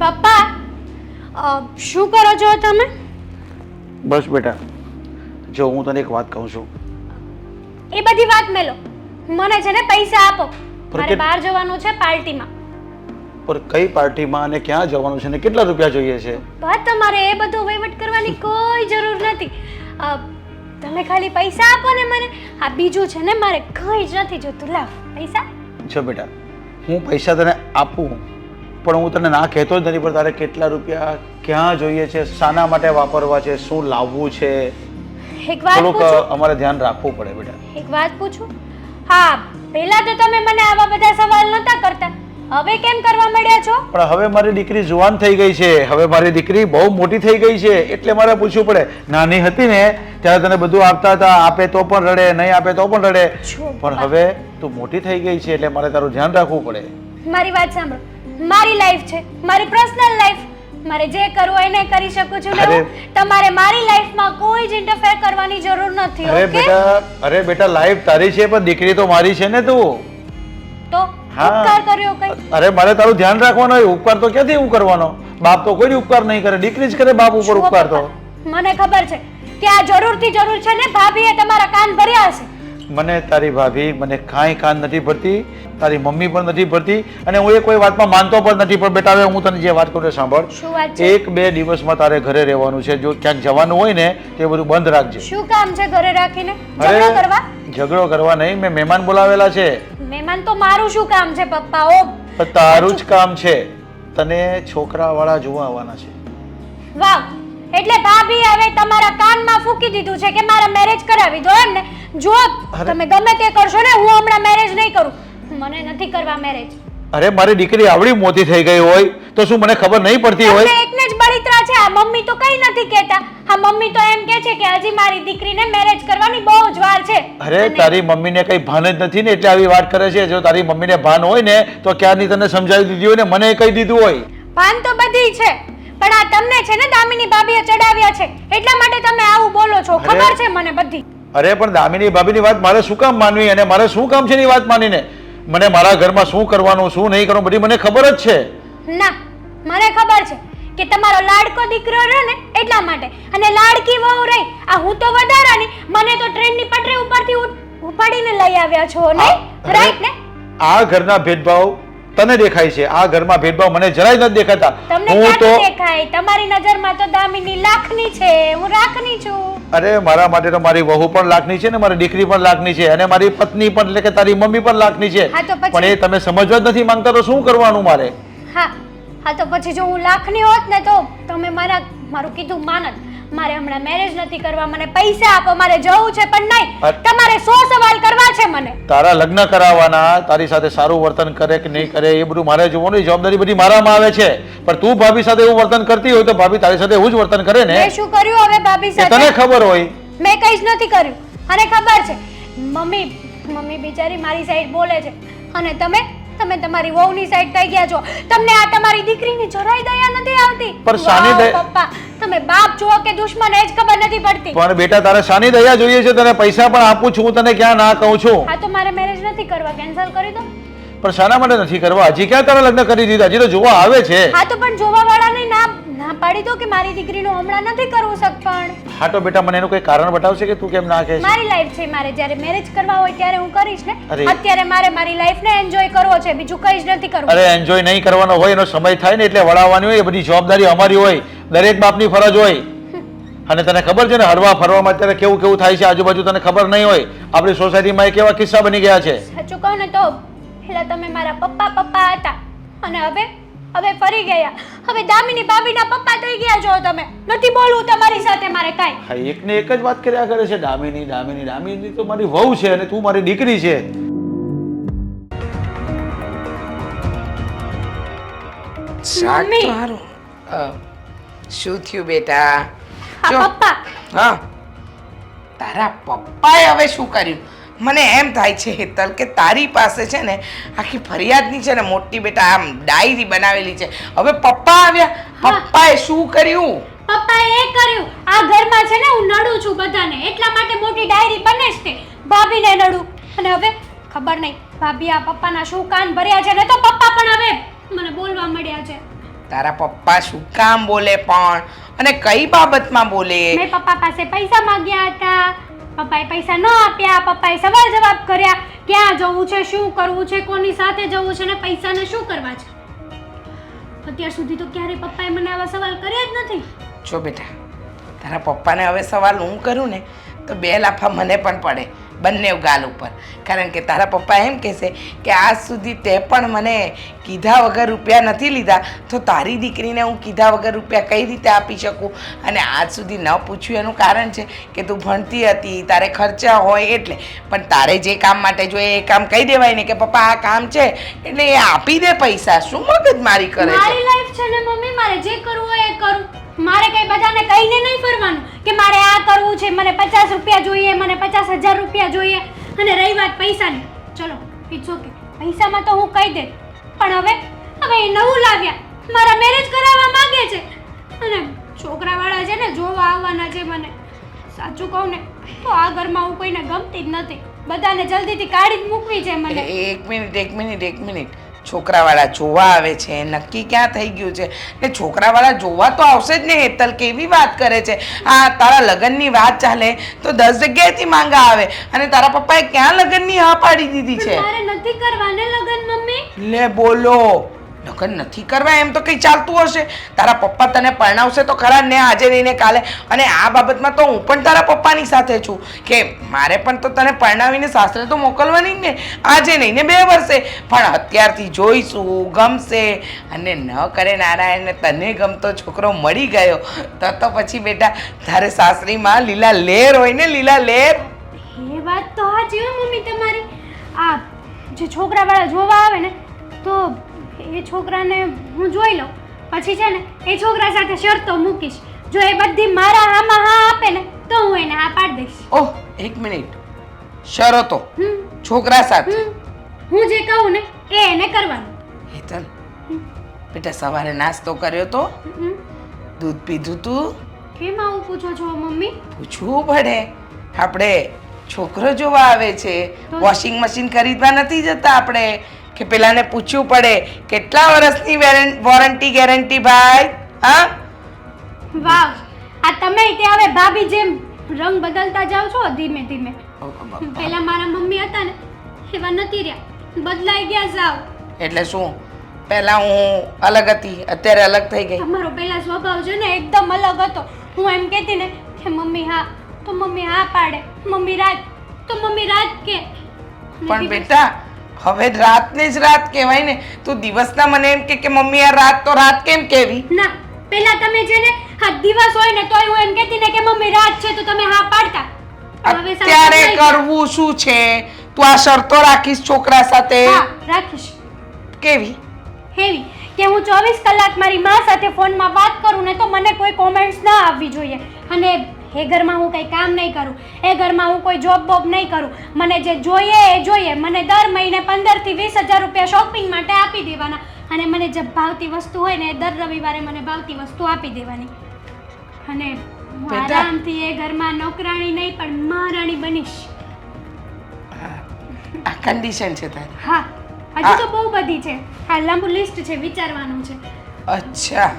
પપ્પા શું કરો છો તમે? બસ બેટા જો હું તને એક વાત કહું છું. એ બધી વાત મેલો. મને છે ને પૈસા આપો. મારે બહાર જવાનું છે પાર્ટીમાં. પર કઈ પાર્ટીમાં અને ક્યાં જવાનું છે ને કેટલા રૂપિયા જોઈએ છે? બસ તમારે એ બધું વહીવટ કરવાની કોઈ જરૂર નથી. તમે ખાલી પૈસા આપો ને મને. આ બીજું છે ને મારે કંઈ જ નથી જોતું. લાવ પૈસા. જો બેટા હું પૈસા તને આપું પણ હું તને ના કહેતો જ નથી પણ તારે કેટલા રૂપિયા ક્યાં જોઈએ છે શાના માટે વાપરવા છે શું લાવવું છે? એક વાત થોડુંક પૂછું? અમારે ધ્યાન રાખવું પડે બેટા. એક વાત પૂછું? હા પહેલા તો તમે મને આવા બધા સવાલ નહોતા કરતા. હવે કેમ કરવા મળ્યા છો? પણ હવે મારી દીકરી જુવાન થઈ ગઈ છે. હવે મારી દીકરી બહુ મોટી થઈ ગઈ છે. એટલે મારે પૂછવું પડે. નાની હતી ને ત્યારે તને બધું આપતા હતા આપે તો પણ રડે નહીં આપે તો પણ રડે. પણ હવે તું મોટી થઈ ગઈ છે એટલે મારે તારું ધ્યાન રાખવું પડે. મારી વાત સાંભળો. મારી લાઈફ છે મારી પર્સનલ લાઈફ મારે જે કરવું હોય એને કરી શકું છું ને તમારે મારી લાઈફમાં કોઈ જ ઇન્ટરફેર કરવાની જરૂર નથી અરે બેટા અરે બેટા લાઈફ તારી છે પણ દીકરી તો મારી છે ને તું. તો. ઉપકાર કર્યો કઈ? અરે મારે તારું ધ્યાન રાખવાનો હોય ઉપકાર તો ક્યાંથી હું કરવાનો બાપ તો કોઈ ઉપકાર નહીં કરે દીકરી જ કરે બાપ ઉપર ઉપકાર તો. મને ખબર છે કે આ જરૂરથી જરૂર છે ને ભાભીએ તમારા કાન ભર્યા હશે. મને તારી ભાભી મને કાંઈ કાન નથી ભરતી તારી મમ્મી પણ નથી ભરતી અને હું એ કોઈ વાતમાં માનતો પણ નથી. પણ બેટા હવે હું તને જે વાત કરું છું સાંભળ. એક બે દિવસમાં તારે ઘરે રહેવાનું છે. જો ક્યાંક જવાનું હોય ને તે બધું બંધ રાખજે. શું કામ છે ઘરે રાખીને? ઝઘડો કરવા? ઝઘડો કરવા નહીં મેં મહેમાન બોલાવેલા છે. મહેમાન તો મારું શું કામ છે પપ્પા ઓ તારું જ કામ છે. તને છોકરાવાળા જોવા આવવાના છે. વાવ એટલે ભાભી હવે તમારા કાનમાં ફૂકી દીધું છે કે મારા મેરેજ કરાવી દો એમ ને જો. તમે ગમે તે કરશો ને હું હમણાં મેરેજ નહીં કરું. મને નથી કરવા મેરેજ અરે મારી દીકરી આવડી મોટી થઈ ગઈ હોય તો શું મને ખબર નહીં પડતી હોય? એકને જ બળિત્રા છે. આ મમ્મી તો કઈ નથી કહેતા. આ મમ્મી તો એમ કહે છે કે હજી મારી દીકરીને મેરેજ કરવાની બહુ જ વાર છે. અરે તારી મમ્મીને કઈ ભાન જ નથી ને એટલે આવી વાત કરે છે? જો તારી મમ્મીને ભાન હોય ને તો ક્યારની તને સમજાવી દીધી હોય ને મને કહી દીધું હોય? ભાન તો બધી છે. પણ આ તમને છે ને દામિની ભાભીએ ચડાવ્યા છે. એટલા માટે તમે આવું બોલો છો. ખબર છે મને બધી. અરે પણ દામિની ભાભીની વાત મારે શું કામ માનવી? અને મારે શું કામ છે એની વાત માનીને? મને મારા ઘરમાં શું કરવાનું શું નહીં કરવાનું બધી મને ખબર જ છે. ના મને ખબર છે કે તમારો લાડકો દીકરો રહ્યો ને એટલા માટે. અને લાડકી વહુ રહી. આ હું તો વધારાની મને તો ટ્રેનની પટરી ઉપરથી ઉપાડીને લઈ આવ્યા છો ને રાઈટ ને? આ ઘરના ભેદભાવ તને દેખાય છે. આ ઘરમાં ભેદભાવ મને જરાય નથી દેખાતા. તમને હું તો દેખાય? તમારી નજરમાં તો દામિની લાખની છે. હું રાખની છું. અરે મારા માટે તો મારી વહુ પણ લાખની છે ને મારી દીકરી પણ લાખની છે અને મારી પત્ની પણ એટલે કે તારી મમ્મી પણ લાખની છે. પણ એ તમે સમજવા જ નથી માંગતા તો શું કરવાનું મારે? હા હા તો પછી જો હું લાખની હોત ને તો તમે મારા મારું કીધું માનત. મારે હમણાં મેરેજ નથી કરવા મને પૈસા આપો મારે જવું છે પણ નહીં. તમારે 100 સવાલ કરવા છે મને. તારા લગ્ન કરાવવાના તારી સાથે સારું વર્તન કરે કે નહીં કરે એ બધું મારે જોવાનું જવાબદારી બધી મારામાં આવે છે. પણ તું ભાભી સાથે એવું વર્તન કરતી હોય તો ભાભી તારી સાથે એવું જ વર્તન કરે ને? મેં શું કર્યું હવે ભાભી સાથે તને ખબર હોય. મેં કઈ જ નથી કર્યું. અને ખબર છે મમ્મી મમ્મી બિચારી મારી સાઈડ બોલે છે. અને તમે? તમે તમારી વહુની સાઈડ થઈ ગયા છો. તમને આ તમારી દીકરીની જરાય દયા નથી આવતી. પણ શાની દયા- પપ્પા તમે બાપ છો કે દુશ્મન એ જ ખબર નથી પડતી. પણ બેટા તારે શાની દયા જોઈએ છે તને પૈસા પણ આપું છું હું તને ક્યાં ના કહું છું? હા તો મારે મેરેજ નથી કરવા કેન્સલ કરી દો પણ શાના માટે નથી કરવા? હજી ક્યાં તારા લગ્ન કરી દીધા? હજી તો જોવા આવે છે. હા તો પણ જોવા વાળા ના ના પાડી દો કે મારી દીકરીનું હમણાં નથી કરવું સગપણ હા તો બેટા મને એનું કોઈ કારણ બતાવશે કે તું કેમ ના કહે છે? મારી લાઈફ છે મારે. જ્યારે મેરેજ કરવા હોય ત્યારે હું કરીશ ને. અરે. અત્યારે મારે મારી લાઈફને એન્જોય કરવો છે. બીજું કંઈ જ નથી કરવું. અરે એન્જોય નહીં કરવાનો હોય એનો સમય થાય ને એટલે વળાવવાની હોય એ બધી જવાબદારી અમારી હોય. દરેક બાપની ફરજ હોય. અને તને ખબર છે ને હરવા ફરવામાં અત્યારે કેવું કેવું થાય છે? આજુબાજુ તને ખબર નહીં હોય. આપણી સોસાયટીમાં એ કેવા કિસ્સા બની ગયા છે. સાચું કહું ને તો પહેલા તમે મારા પપ્પા પપ્પા હતા. અને હવે હવે ફરી ગયા. હવે દામિની ભાભીના પપ્પા થઈ ગયા છો તમે. નથી બોલવું તમારી સાથે મારે કાઈ. હા એકને એક જ વાત કર્યા કરે છે. દામિની દામિની દામિની તો મારી વહુ છે અને તું મારી દીકરી છે. શાક મમ્મી. તો હારું. અ, શું થયું બેટા? જો. પપ્પા. હા. તારા પપ્પાએ હવે શું કર્યું? મને એમ થાય છે હેતલ કે તારી પાસે છે ને આખી ફરિયાદની છે ને મોટી બેટા આમ ડાયરી બનાવેલી છે. હવે પપ્પા આવ્યા. પપ્પાએ શું કર્યું? પપ્પાએ એ કર્યું. આ ઘરમાં છે ને હું નડું છું બધાને. એટલા માટે મોટી ડાયરી બને છે ભાભીને નડું. અને હવે ખબર નહીં. ભાભી આ પપ્પાના શું કાન ભર્યા છે ને તો પપ્પા પણ હવે મને બોલવા મળ્યા છે. તારા પપ્પા શું કામ બોલે પણ? અને કઈ બાબતમાં બોલે? મેં પપ્પા પાસે પૈસા માંગ્યા હતા. પપ્પાએ પૈસા ન આપ્યા, પપ્પાએ સવાલ જવાબ કર્યા ક્યાં જવું છે, શું કરવું છે, કોની સાથે જવું છે ને પૈસાને શું કરવા છે? અત્યાર સુધી તો ક્યારેય પપ્પાએ મને આવા સવાલ કર્યા જ નથી. જો બેટા, તારા પપ્પાને હવે સવાલ હું કરું ને, તો બે લાફા મને પણ પડે. બંને ગાલ ઉપર. કારણ કે તારા પપ્પા એમ કહેશે કે આજ સુધી તે પણ મને કીધા વગર રૂપિયા નથી લીધા, તો તારી દીકરીને હું કીધા વગર રૂપિયા કઈ રીતે આપી શકું? અને આજ સુધી ન પૂછ્યું એનું કારણ છે કે તું ભણતી હતી, તારે ખર્ચા હોય એટલે. પણ તારે જે કામ માટે જોઈએ એ કામ કહી દેવાય ને કે પપ્પા, આ કામ છે, એટલે એ આપી દે પૈસા. શું મગજ મારી કરે છે? મારી લાઈફ છે ને મમ્મી, મારે જે કરવું હોય એ કરું. મારે કઈ બધાને કહીને નહીં ફરવાનું કે મારે આ કરવું છે, મને પચાસ રૂપિયા જોઈએ, મને પચાસ હજાર રૂપિયા જોઈએ અને રહી વાત પૈસાની. ચલો ઇટ્સ ઓકે પૈસામાં તો હું કહી દે પણ હવે હવે એ નવું લાવ્યા. મારા મેરેજ કરાવવા માંગે છે. અને છોકરાવાળા છે ને, જોવા આવવાના છે મને. સાચું કહું ને, તો આ ઘરમાં હું કોઈને ગમતી જ નથી. બધાને જલ્દીથી કાઢી જ મૂકવી છે મને. એક મિનિટ એક મિનિટ એક મિનિટ. છોકરાવાળા જોવા આવે છે નક્કી ક્યાં થઈ ગયું છે? ને છોકરાવાળા જોવા તો આવશે જ ને હેતલ કેવી વાત કરે છે? આ તારા લગ્નની વાત ચાલે તો દસ જગ્યાએથી માંગા આવે અને તારા પપ્પાએ ક્યાં લગ્નની હા પાડી દીધી છે? નથી કરવા ને મમ્મી. લે બોલો. લગ્ન નથી કરવા, એમ તો કંઈ ચાલતું હશે? તારા પપ્પા તને પરણાવશે તો ખરા ને આજે નહીં ને કાલે? અને આ બાબતમાં તો હું પણ તારા પપ્પાની સાથે છું. કે મારે પણ તો તને પરણાવીને સાસરે તો મોકલવાની ને. આજે નહીં ને બે વર્ષે. પણ અત્યારથી જોઈશું, ગમશે. અને ન કરે નારાયણને તને ગમતો છોકરો મળી ગયો. તો તો પછી બેટા, તારે સાસરીમાં લીલા લેર હોય ને, લીલા લેર. એ વાત તો હો મમ્મી તમારી. આ જે છોકરાવાળા જોવા આવે ને, તો એ છોકરાને હું જોઈ લઉં. પછી છે ને એ છોકરા સાથે શરતો મૂકીશ. જો એ બધી મારા હામાં હા આપે ને તો હું એને હા પાડી દઈશ. ઓહ એક મિનિટ. શરતો. છોકરા સાથે. હું જે કહું ને એ એને કરવાનું. હેતલ બેટા સવારે નાસ્તો કર્યો તો. દૂધ પીધું તું? કેમ આવું પૂછો છો મમ્મી? પૂછવું પડે. આપણે છોકરો જોવા આવે છે. વોશિંગ મશીન ખરીદવા નથી જતા આપણે. કે પેલાને પૂછવું પડે કેટલા વર્ષની વોરંટી ગેરંટી ભાઈ? હા? વાવ આ તમે તે હવે ભાભી જેમ રંગ બદલતા જાવ છો ધીમે ધીમે. પહેલા મારા મમ્મી હતા ને એવા નથી રહ્યા. બદલાઈ ગયા સાવ એટલે શું? પહેલા હું અલગ હતી અત્યારે અલગ થઈ ગઈ. તમારો પહેલા સ્વભાવ છે ને એકદમ અલગ હતો. હું એમ કહેતી ને કે મમ્મી હા તો મમ્મી હા પાડે. મમ્મી રાત તો મમ્મી રાત કે. પણ બેટા હવે રાતને જ રાત કહેવાય ને તું દિવસના મને એમ કે કે મમ્મી આ રાત તો રાત કેમ કેવી? ના પહેલા તમે છે ને હા દિવસ હોય ને તોય હું એમ કહેતી ને કે મમ્મી રાત છે તો તમે હા પાડતા. અત્યારે કરવું શું છે? તું આ શરતો રાખીશ છોકરા સાથે? હા રાખીશ. કેવી? હેવી. કે હું ચોવીસ કલાક મારી મા સાથે ફોનમાં વાત કરું ને તો મને કોઈ કોમેન્ટ્સ ના આવવી જોઈએ. અને એ ઘરમાં હું કંઈ કામ નહીં કરું. એ ઘરમાં હું કોઈ જોબ બોબ નહીં કરું. મને જે જોઈએ એ જોઈએ. મને દર મહિને પંદરથી વીસ હજાર રૂપિયા શોપિંગ માટે આપી દેવાના. અને મને જે ભાવતી વસ્તુ હોય ને એ દર રવિવારે મને ભાવતી વસ્તુ આપી દેવાની. અને હું આરામથી એ ઘરમાં નોકરાણી નહીં પણ મહારાણી બનીશ. આ કન્ડિશન છે તારી. હા. હજી તો બહુ બધી છે. હા લાંબુ લિસ્ટ છે વિચારવાનું છે. અચ્છા.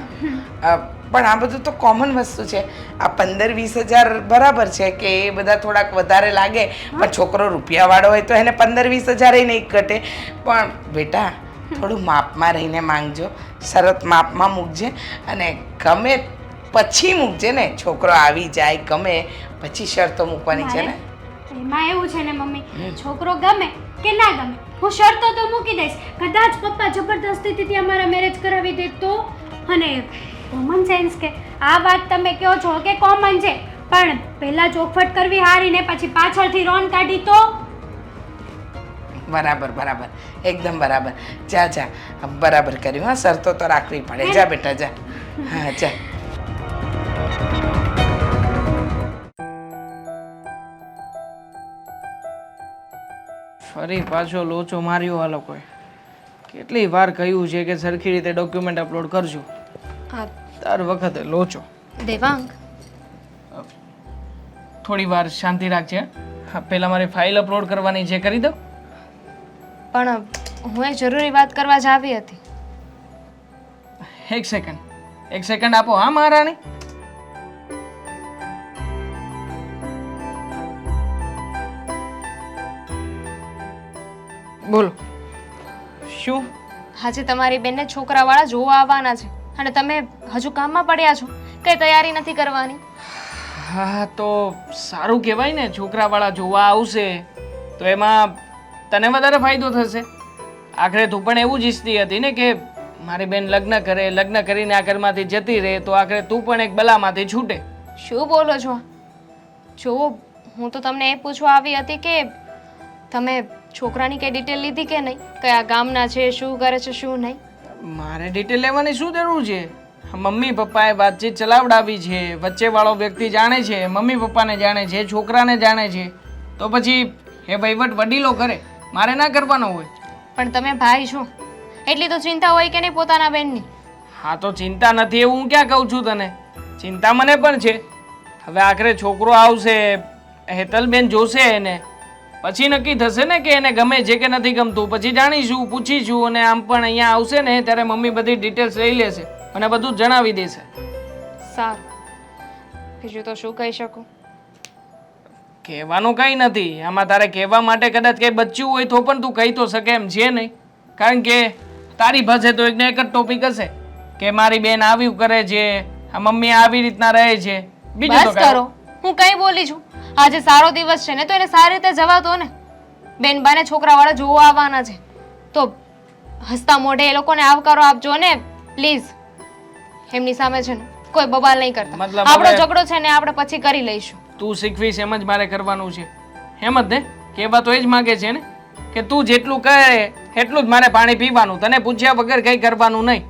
પણ આ બધું તો કોમન વસ્તુ છે. આ પંદર વીસ હજાર બરાબર છે કે એ બધા થોડાક વધારે લાગે પણ છોકરો રૂપિયાવાળો હોય તો એને પંદર વીસ હજાર એ નહીં ઘટે. પણ બેટા થોડું માપમાં રહીને માંગજો. શરત માપમાં મૂકજે અને ગમે પછી મૂકજે ને છોકરો આવી જાય ગમે પછી શરતો મૂકવાની છે ને. એમાં એવું છે ને મમ્મી છોકરો ગમે કે ના ગમે હું શરતો તો મૂકી દઈશ. કદાચ પપ્પા જબરદસ્તીથી અમારા મેરેજ કરાવી દે તો અને કોમન સેન્સ કે આ વાત તમે કહો છો કે કોમન છે. પણ પહેલા ચોખવટ કરવી હારી ને પછી પાછળથી રોન કાઢી તો? બરાબર બરાબર. એકદમ બરાબર. જા જા. બરાબર કર્યું હા શરતો તો રાખવી પડે. જા બેટા જા. હા જા. ફરી પાછો લોચો માર્યો આ લોકોએ. કેટલી વાર કહ્યું છે કે સરખી રીતે ડોક્યુમેન્ટ અપલોડ કરજો. હા દર વખતે લોચો. દેવાંગ. થોડી વાર શાંતિ રાખજે હા. પહેલાં મારે ફાઇલ અપલોડ કરવાની છે કરી દો પણ હું એ જરૂરી વાત કરવા જ આવી હતી. એક સેકન્ડ એક સેકન્ડ આપો હા મહારાણી? બોલો. શું? આજે તમારી બેનને છોકરાવાળા જોવા આવવાના છે. અને તમે હજુ કામમાં પડ્યા છો. કઈ તૈયારી નથી કરવાની? હા તો સારું કહેવાય ને છોકરાવાળા જોવા આવશે તો એમાં તને વધારે ફાયદો થશે. આખરે તું પણ એવું જ ઈચ્છતી હતી ને કે મારી બેન લગ્ન કરે લગ્ન કરીને આ ઘરમાંથી જતી રહે તો આખરે તું પણ એક બલામાંથી છૂટે. શું બોલો છો? જો હું તો તમને એ પૂછવા આવી હતી કે તમે છોકરાની કઈ ડિટેલ લીધી કે નહીં? કયા ગામના છે શું કરે છે શું નહીં? મારે ડિટેલ લેવાની શું જરૂર છે? મમ્મી પપ્પાએ વાતચીત ચલાવડાવી છે વચ્ચેવાળો વ્યક્તિ જાણે છે મમ્મી પપ્પાને જાણે છે છોકરાને જાણે છે. તો પછી એ વહીવટ વડીલો કરે. મારે ના કરવાનો હોય. પણ તમે ભાઈ છો. એટલી તો ચિંતા હોય કે નહીં પોતાના બેનની? હા તો ચિંતા નથી એવું હું ક્યાં કહું છું તને? ચિંતા મને પણ છે. હવે આખરે છોકરો આવશે હેતલબેન જોશે એને. પછી નક્કી થશે ને કે એને ગમે છે કે નથી ગમતું. પછી જાણીશું પૂછીશું અને આમ પણ અહીંયા આવશે ને ત્યારે મમ્મી બધી ડિટેલ્સ લઈ લેશે અને બધું જણાવી દેશે. સારું. બીજું તો શું કહી શકું? કહેવાનું કંઈ નથી. આમાં તારે કહેવા માટે કદાચ કંઈ બચ્યું હોય તો પણ તું કહી તો શકે એમ છે નહીં. કારણ કે તારી પાસે તો એકને એક જ ટોપિક હશે. કે મારી બેન આવ્યું કરે છે આ મમ્મી આવી રીતના રહે છે. બીજું કરો. હું કઈ બોલી છું? આજે સારો દિવસ છે ને તો એને સારી રીતે જવા દો ને. બેનબાને છોકરાવાળા જોવા આવવાના છે. તો હસતા મોઢે એ લોકોને આવકારો આપજો ને પ્લીઝ. એમની સામે છે ને કોઈ બબાલ નહીં કરતા. આપણો ઝઘડો છે ને આપણે પછી કરી લઈશું. તું શીખવીશ એમ જ મારે કરવાનું છે. એમ જ ને? કહેવા તો એ જ માગે છે ને કે તું જેટલું કહે એટલું જ મારે પાણી પીવાનું. તને પૂછ્યા વગર કંઈ કરવાનું નહીં.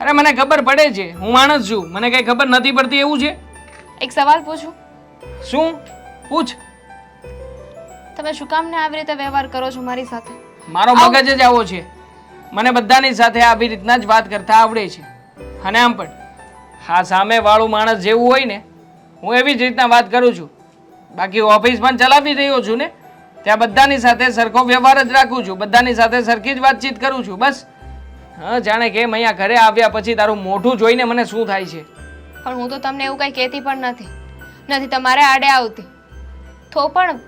અરે મને ખબર પડે છે. હું માણસ છું. મને કંઈ ખબર નથી પડતી એવું છે? એક સવાલ પૂછું? શું? પૂછ. તમે શું કામ ને આવી રીતે વ્યવહાર કરો છો મારી સાથે? મારો મગજ જ આવો છે. મને બધાની સાથે આવી રીતના જ વાત કરતા આવડે છે. અને આમ પણ હા સામે વાળું માણસ જેવું હોય ને હું એવી જ રીતના વાત કરું છું. બાકી ઓફિસ પણ ચલાવી રહ્યો છું ને ત્યાં બધાની સાથે સરખો વ્યવહાર જ રાખું છું. બધાની સાથે સરખી જ વાતચીત કરું છું બસ. હા જાણે કેમ અહીંયા ઘરે આવ્યા પછી તારું મોઢું જોઈને મને શું થાય છે? પણ હું તો તમને એવું કંઈ કહેતી પણ નથી. નથી તમારે આડે આવતી. તો પણ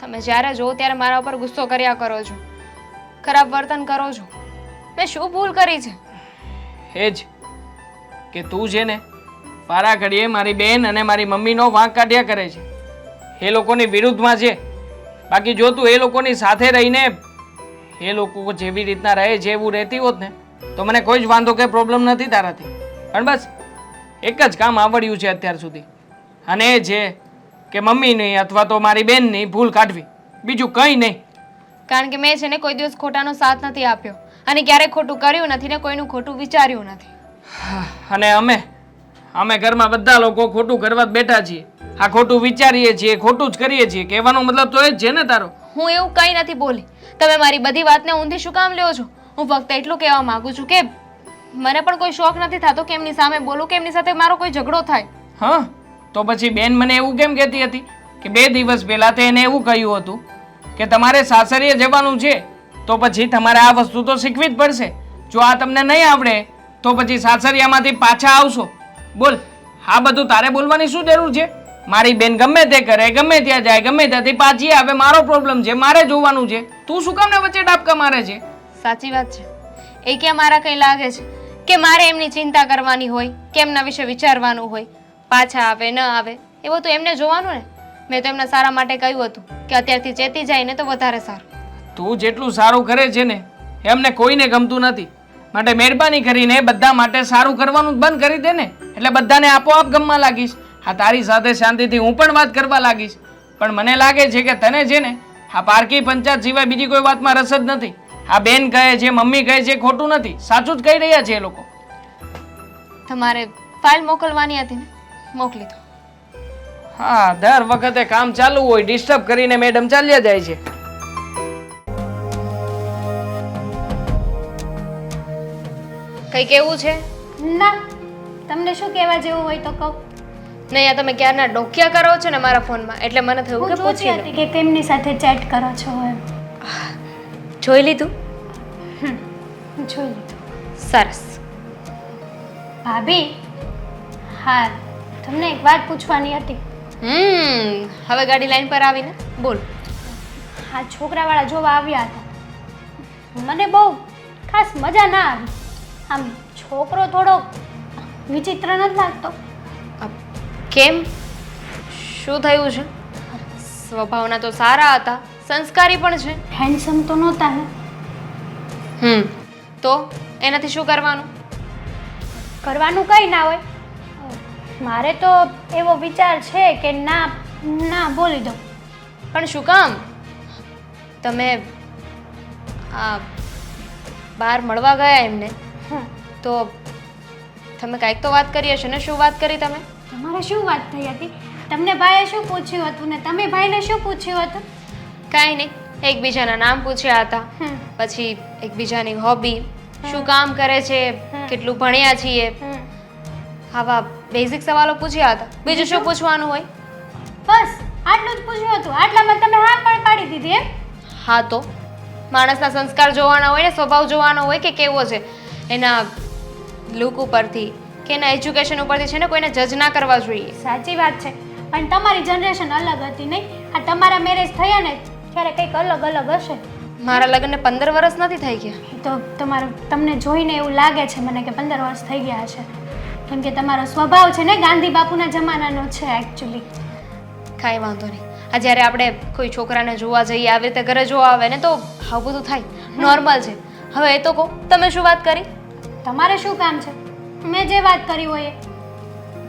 તમે જ્યારે જો ત્યારે મારા ઉપર ગુસ્સો કર્યા કરો છો. ખરાબ વર્તન કરો છો. મેં શું ભૂલ કરી છે? એ જ કે તું છે ને પારા ઘડીએ મારી બેન અને મારી મમ્મીનો વાંક કાઢ્યા કરે છે. એ લોકોની વિરુદ્ધમાં છે. બાકી જો તું એ લોકોની સાથે રહીને એ લોકો જેવી રીતના રહે છે એવું રહેતી હોત ને, તો મને કોઈ જ વાંધો કે પ્રોબ્લેમ નથી તારાથી. પણ બસ, એક જ કામ આવડ્યું છે અત્યાર સુધી. અને છે કે મમ્મીની અથવા તો મારી બેનની ભૂલ કાઢવી. બીજું કંઈ નહીં. કારણ કે મેં છે ને કોઈ દિવસ ખોટાનો સાથ નથી આપ્યો. અને ક્યારેય ખોટું કર્યું નથી ને કોઈનું ખોટું વિચાર્યું નથી. અને અમે અમે ઘરમાં બધા લોકો ખોટું કરવા જ બેઠા છીએ. આ ખોટું વિચારીએ છીએ ખોટું જ કરીએ છીએ. કહેવાનો મતલબ તો એ જ છે ને તારો. હું એવું કંઈ નથી બોલી. તમે મારી બધી વાતને ઊંધી શું કામ લ્યો છો? હું ફક્ત એટલું કહેવા માંગુ છું કે મને પણ કોઈ શોખ નથી થતો કે એમની સામે બોલું કે એમની સાથે મારો કોઈ ઝઘડો થાય. હા તો પછી બેન મને એવું કેમ કહેતી હતી? કે બે દિવસ પહેલાં તો એને એવું કહ્યું હતું કે તમારે સાસરીએ જવાનું છે, તો પછી તમારે આ વસ્તુ તો શીખવી જ પડશે. જો આ તમને નહીં આવડે, તો પછી સાસરિયામાંથી પાછા આવશો. બોલ, આ બધું તારે બોલવાની શું જરૂર છે? મારી બેન ગમે તે કરે, ગમે ત્યાં જાય, ગમે ત્યાંથી પાછી આવે, મારો પ્રોબ્લેમ છે, મારે જોવાનું છે. તું શું કામ ને વચ્ચે ડાબકા મારે છે? સાચી વાત છે. એ ક્યાં મારા કંઈ લાગે છે? કે મારે એમની ચિંતા કરવાની હોય, કે એમના વિશે વિચારવાનું હોય? પાછા આવે ન આવે એ બધું એમને જોવાનું ને. મેં તો એમના સારા માટે કહ્યું હતું કે અત્યારથી ચેતી જાય ને તો વધારે સારું. તું જેટલું સારું કરે છે ને એમને કોઈને ગમતું નથી. માટે મહેરબાની કરીને બધા માટે સારું કરવાનું બંધ કરી દે ને. એટલે બધાને આપોઆપ ગમવા લાગીશ. હા તારી સાથે શાંતિથી હું પણ વાત કરવા લાગીશ. પણ મને લાગે છે કે તને છે ને આ પારકી પંચાયત સિવાય બીજી કોઈ વાતમાં રસ જ નથી. આ બેન કહે છે મમ્મી કહે છે ખોટું નથી. સાચું જ કહી રહ્યા છે એ લોકો. તમારે ફાઇલ મોકલવાની હતી ને? મોકલી દો. હા દર વખતે કામ ચાલુ હોય ડિસ્ટર્બ કરીને મેડમ ચાલ્યા જાય છે. કંઈ કેવું છે? ના તમને શું કહેવા જેવું હોય તો કહો. નહીં આ તમે ક્યારના ડોક્યા કરો છો ને મારા ફોનમાં? એટલે મને થયું કે પૂછી હતી કે કેમની સાથે ચેટ કરો છો એમ. જોઈ લીધું? જોઈ લીધું. સરસ. ભાભી હા તમને એક વાત પૂછવાની હતી. હમ હવે ગાડી લાઈન પર આવીને બોલ. આ છોકરાવાળા જોવા આવ્યા હતા. મને બહુ ખાસ મજા ના આવી. આમ છોકરો થોડો વિચિત્ર નથી લાગતો. કેમ? શું થયું છે? સ્વભાવના તો સારા હતા સંસ્કારી પણ છે. હેન્ડસમ તો નહોતા ને. હમ તો એનાથી શું કરવાનું? કરવાનું કંઈ ના હોય. મારે તો એવો વિચાર છે કે ના ના બોલી દઉં. પણ શું કામ? તમે આ બહાર મળવા ગયા એમને? તો તમે કાંઈક તો વાત કરી હશે ને? શું વાત કરી તમે? તમારે શું વાત થઈ હતી? તમને ભાઈએ શું પૂછ્યું હતું ને તમે ભાઈને શું પૂછ્યું હતું? કાંઈ નહીં. એકબીજાના નામ પૂછ્યા હતા. પછી એકબીજાની હોબી શું કામ કરે છે? કેટલું ભણ્યા છીએ? આવા બેઝિક સવાલો પૂછ્યા હતા. બીજું શું પૂછવાનું હોય? બસ આટલું જ પૂછ્યું હતું. આટલામાં તમે હા પણ પાડી દીધી એમ? હા તો. માણસના સંસ્કાર જોવાના હોય ને સ્વભાવ જોવાનો હોય કે કેવો છે? એના લુક ઉપરથી કે એના એજ્યુકેશન ઉપરથી છે ને કોઈને જજ ના કરવા જોઈએ. સાચી વાત છે. પણ તમારી જનરેશન અલગ હતી નહીં? આ તમારા મેરેજ થયા ને ત્યારે કંઈક અલગ અલગ હશે. મારા લગ્નને પંદર વર્ષ નથી થઈ ગયા. તો તમારું તમને જોઈને એવું લાગે છે મને કે પંદર વર્ષ થઈ ગયા હશે કેમ કે તમારો સ્વભાવ છે ને ગાંધી બાપુના જમાનાનો છે એકચ્યુઅલી કાંઈ વાંધો નહીં. આ જ્યારે આપણે કોઈ છોકરાને જોવા જઈએ આવી રીતે ઘરે જોવા આવે ને તો આવું બધું થાય. નોર્મલ છે. હવે એ તો કહો તમે શું વાત કરી? તમારે શું કામ છે? મેં જે વાત કરી હોય એ.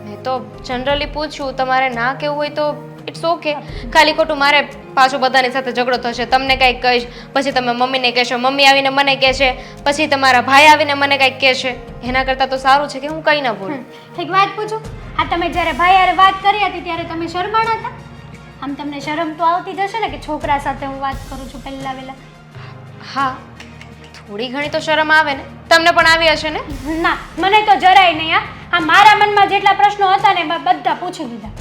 મેં તો જનરલી પૂછ્યું તમારે ના કહેવું હોય તો ઇટ્સ ઓકે ખાલી ખોટું મારે પાછું બધાની સાથે ઝઘડો થશે. તમને કંઈક કહીશ પછી તમે મમ્મીને કહેશો મમ્મી આવીને મને કહેશે પછી તમારા ભાઈ આવીને મને કંઈક કહેશે એના કરતાં તો સારું છે કે હું કંઈ ના બોલું. એક વાત પૂછું. આ તમે જ્યારે ભાઈ હારે વાત કરી હતી ત્યારે તમે શરમાણા હતા? આમ તમને શરમ તો આવતી જ હશે ને કે છોકરા સાથે હું વાત કરું છું પહેલા વહેલા? હા થોડી ઘણી તો શરમ આવે ને. તમને પણ આવી હશે ને? ના મને તો જરાય નહીં આ મારા મનમાં જેટલા પ્રશ્નો હતા ને બધા પૂછી લીધા.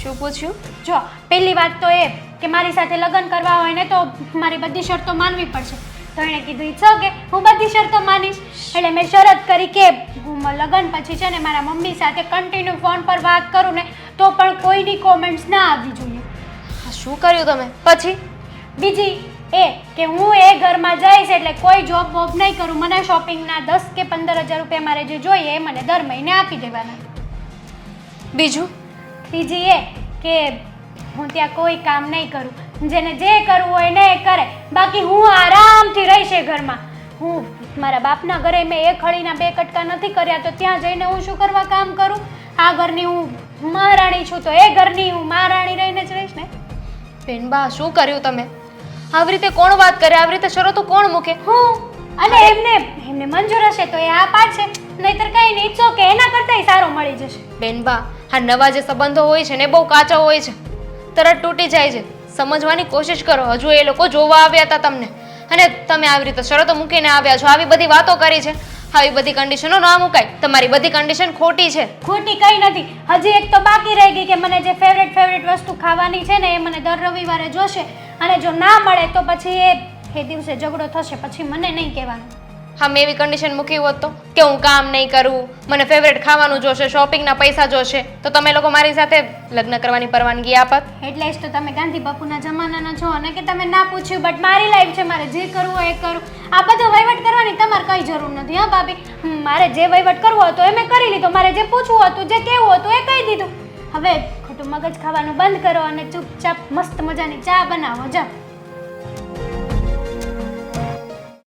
શું પૂછ્યું? જો પહેલી વાત તો એ કે મારી સાથે લગ્ન કરવા હોય ને તો મારી બધી શરતો માનવી પડશે. તો એણે કીધું ઈચ્છો કે હું બધી શરતો માનીશ. એટલે મેં શરત કરી કે હું લગ્ન પછી છે ને મારા મમ્મી સાથે કન્ટિન્યુ ફોન પર વાત કરું ને તો પણ કોઈની કોમેન્ટ્સ ના આવવી જોઈએ. શું કર્યું તમે? પછી? બીજી એ કે હું એ ઘરમાં જઈશ એટલે કોઈ જોબ વોબ નહીં કરું. મને શોપિંગના દસ કે પંદર હજાર રૂપિયા મારે જે જોઈએ એ મને દર મહિને આપી દેવાના. બીજું? ત્રીજી એ કે હું ત્યાં કોઈ કામ નહીં કરું. જેને જે કરવું હોય ને એ કરે. બાકી હું આરામથી રહીશ એ ઘરમાં. હું મારા બાપના ઘરે મેં એક હળીના બે કટકા નથી કર્યા તો ત્યાં જઈને હું શું કરવા કામ કરું? આ ઘરની હું મહારાણી છું તો એ ઘરની હું મહારાણી રહીને જ રહીશ ને? બેનબા શું કર્યું તમે? આવી રીતે કોણ વાત કરે? આવી રીતે શરતો કોણ મૂકે? હું? અને એમને એમને મંજૂર હશે તો એ આ પાડશે નહીતર કંઈ નહીં ઈચ્છો કે એના કરતાંય સારો મળી જશે. બેનબા આ નવા જે સંબંધો હોય છે ને બહુ કાચા હોય છે. તરત તૂટી જાય છે. સમજવાની કોશિશ કરો. હજુ એ લોકો જોવા આવ્યા હતા તમને. અને તમે આવી રીતે શરતો મૂકીને આવ્યા છો. આવી બધી વાતો કરી છે. આવી બધી કન્ડિશનો ના મુકાય. તમારી બધી કન્ડિશન ખોટી છે. ખોટી કઈ નથી. હજી એક તો બાકી રહી ગઈ કે મને જે ફેવરેટ ફેવરેટ વસ્તુ ખાવાની છે ને એ મને દર રવિવારે જોશે. અને જો ના મળે તો પછી એ એ દિવસે ઝઘડો થશે. પછી મને નહીં કહેવાનું. હા, મેં એવી કન્ડિશન મૂકી હોત તો? કે હું કામ નહીં કરું, મને ફેવરેટ ખાવાનું જોશે શોપિંગના પૈસા જોશે, તો તમે લોકો મારી સાથે લગ્ન કરવાની પરવાનગી આપત. એટલે જ તો તમે ગાંધી બાપુના જમાનાના છો અને કે તમે ના પૂછ્યું બટ મારી લાઈફ છે, મારે જે કરવું હોય એ કરું. આ બધો વહીવટ કરવાની તમારે કઈ જરૂર નથી, હા, ભાભી? મારે જે વહીવટ કરવો હતો એ મેં કરી લીધો, મારે જે પૂછવું હતું, જે કહેવું હતું એ કહી દીધું. હવે ખોટું મગજ ખાવાનું બંધ કરો અને ચૂપચાપ મસ્ત મજાની ચા બનાવો, જાઓ.